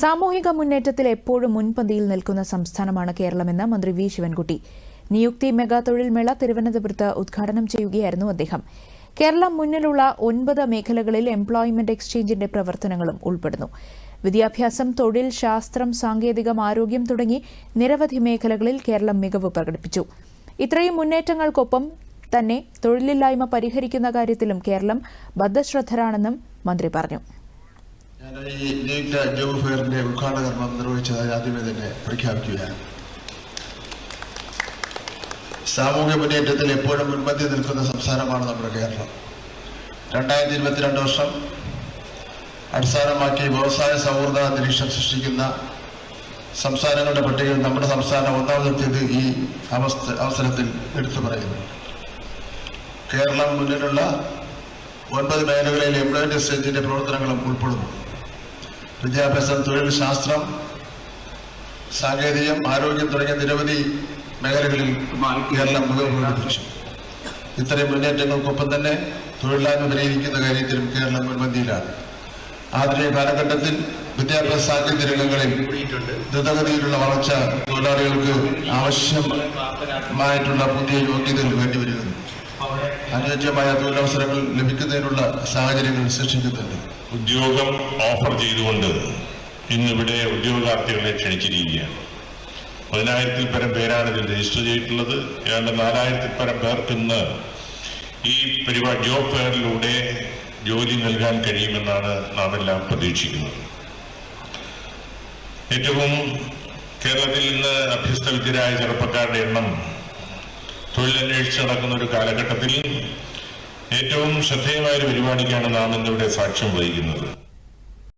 സാമൂഹിക മുന്നേറ്റത്തിൽ എപ്പോഴും മുൻപന്തിയിൽ നിൽക്കുന്ന സംസ്ഥാനമാണ് കേരളമെന്ന് മന്ത്രി വി ശിവൻകുട്ടി. നിയുക്തി മെഗാ തൊഴിൽ മേള തിരുവനന്തപുരത്ത് ഉദ്ഘാടനം ചെയ്യുകയായിരുന്നു അദ്ദേഹം. കേരളം മുന്നിലുള്ള ഒൻപത് മേഖലകളിൽ എംപ്ലോയ്മെന്റ് എക്സ്ചേഞ്ചിന്റെ പ്രവർത്തനങ്ങളും ഉൾപ്പെടുന്നു. വിദ്യാഭ്യാസം തൊഴിൽ ശാസ്ത്രം സാങ്കേതികം ആരോഗ്യം തുടങ്ങി നിരവധി മേഖലകളിൽ കേരളം മികവ് പ്രകടിപ്പിച്ചു. ഇത്രയും മുന്നേറ്റങ്ങൾക്കൊപ്പം തന്നെ തൊഴിലില്ലായ്മ പരിഹരിക്കുന്ന കാര്യത്തിലും കേരളം ബദ്ധശ്രദ്ധരാണെന്നും മന്ത്രി പറഞ്ഞു. ഫെയറിന്റെ നിർവഹിച്ചതായി ആദ്യമേ തന്നെ പ്രഖ്യാപിക്കുകയാണ്. സാമൂഹ്യ മുന്നേറ്റത്തിൽ എപ്പോഴും മുൻപന്തി നിൽക്കുന്ന സംസ്ഥാനമാണ് നമ്മുടെ കേരളം. രണ്ടായിരത്തി ഇരുപത്തിരണ്ട് വർഷം അടിസ്ഥാനമാക്കി വ്യവസായ സൗഹൃദ അന്തരീക്ഷം സൃഷ്ടിക്കുന്ന സംസ്ഥാനങ്ങളുടെ പട്ടികയിൽ നമ്മുടെ സംസ്ഥാനം ഒന്നാമതെത്തിയത് ഈ അവസ്ഥ അവസരത്തിൽ എടുത്തു പറയുന്നു. കേരളം മുന്നിലുള്ള ഒൻപത് മേഖലകളിൽ എംപ്ലോയ്മെന്റ് സ്റ്റേജിന്റെ പ്രവർത്തനങ്ങളും ഉൾപ്പെടുന്നു. വിദ്യാഭ്യാസം തൊഴിൽ ശാസ്ത്രം സാങ്കേതികം ആരോഗ്യം തുടങ്ങിയ നിരവധി മേഖലകളിൽ കേരളം പ്രകടിപ്പിച്ചു ഇത്തരം മുന്നേറ്റങ്ങൾക്കൊപ്പം തന്നെ തൊഴിലില്ലായ്മ പരിഹരിക്കുന്ന കാര്യത്തിലും കേരളം മുൻപന്തിയിലാണ്. ആധുനിക കാലഘട്ടത്തിൽ വിദ്യാഭ്യാസ സാങ്കേതിക രംഗങ്ങളിൽ ദ്രുതഗതിയിലുള്ള വളർച്ച തൊഴിലാളികൾക്ക് ആവശ്യമായിട്ടുള്ള പുതിയ യോഗ്യതകൾ വേണ്ടിവരുന്നു. അനുയോജ്യമായ തൊഴിലവസരങ്ങൾ ലഭിക്കുന്നതിനുള്ള സാഹചര്യങ്ങൾ സൃഷ്ടിക്കുന്നുണ്ട്. ഉദ്യോഗം ഓഫർ ചെയ്തുകൊണ്ട് ഇന്നിവിടെ ഉദ്യോഗാർത്ഥികളെ ക്ഷണിച്ചിരിക്കുകയാണ്. പതിനായിരത്തിൽ പരം പേരാണ് ഇതിൽ രജിസ്റ്റർ ചെയ്തിട്ടുള്ളത്. ഏതാണ്ട് നാലായിരത്തിൽ പരം പേർക്ക് ഇന്ന് ഈ പരിപാടി ജോബ് ഫെയറിലൂടെ ജോലി നൽകാൻ കഴിയുമെന്നാണ് നാം എല്ലാം പ്രതീക്ഷിക്കുന്നത്. ഏറ്റവും കേരളത്തിൽ ഇന്ന് അഭ്യസ്തവിദ്യരായ ചെറുപ്പക്കാരുടെ എണ്ണം തൊഴിലന്വേഷിച്ച് നടക്കുന്ന ഒരു കാലഘട്ടത്തിൽ ഏറ്റവും ശ്രദ്ധേയമായ ഒരു പരിപാടിക്കാണ് നാം ഇന്നിവിടെ സാക്ഷ്യം വഹിക്കുന്നത്.